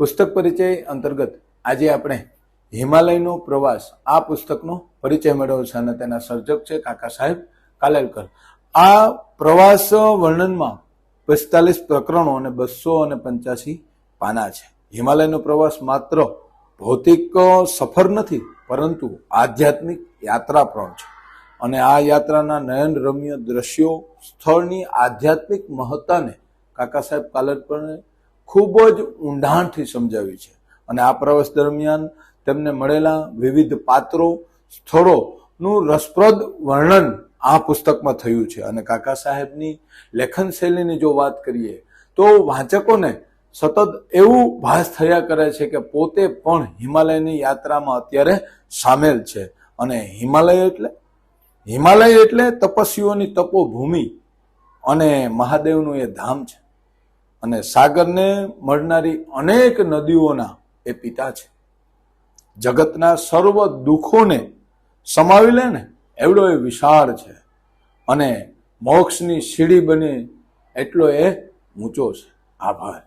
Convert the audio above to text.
પુસ્તક પરિચય અંતર્ગત આજે આપણે હિમાલયનો પ્રવાસ, આ પુસ્તકનો પરિચય મેળવ્યો છે અને તેના સર્જક છે કાકા સાહેબ કાલેલકર. આ પ્રવાસ વર્ણનમાં પિસ્તાલીસ પ્રકરણો અને બસો અને પંચ્યાસી પાના છે. હિમાલયનો પ્રવાસ માત્ર ભૌતિક સફર નથી, પરંતુ આધ્યાત્મિક યાત્રા પણ છે. અને આ યાત્રાના નયન રમ્ય દ્રશ્યો સ્થળની આધ્યાત્મિક મહત્તાને કાકા સાહેબ કાલરપણે ખૂબ જ ઊંડાણથી સમજાવી છે. અને આ પ્રવાસ દરમિયાન તેમને મળેલા વિવિધ પાત્રો, સ્થળોનું રસપ્રદ વર્ણન આ પુસ્તકમાં થયું છે. અને કાકા સાહેબની લેખન શૈલીની જો વાત કરીએ, તો વાંચકોને સતત એવું ભાસ થયા કરે છે કે પોતે પણ હિમાલયની યાત્રામાં અત્યારે સામેલ છે. અને હિમાલય એટલે? હિમાલય એટલે તપસ્વીઓની તપોભૂમિ અને મહાદેવનું એ ધામ છે. અને સાગરને મળનારી અનેક નદીઓના એ પિતા છે. જગતના સર્વ દુઃખોને સમાવી લે ને, એવડો એ વિશાળ છે અને મોક્ષની સીડી બને એટલો એ ઊંચો છે. આભાર.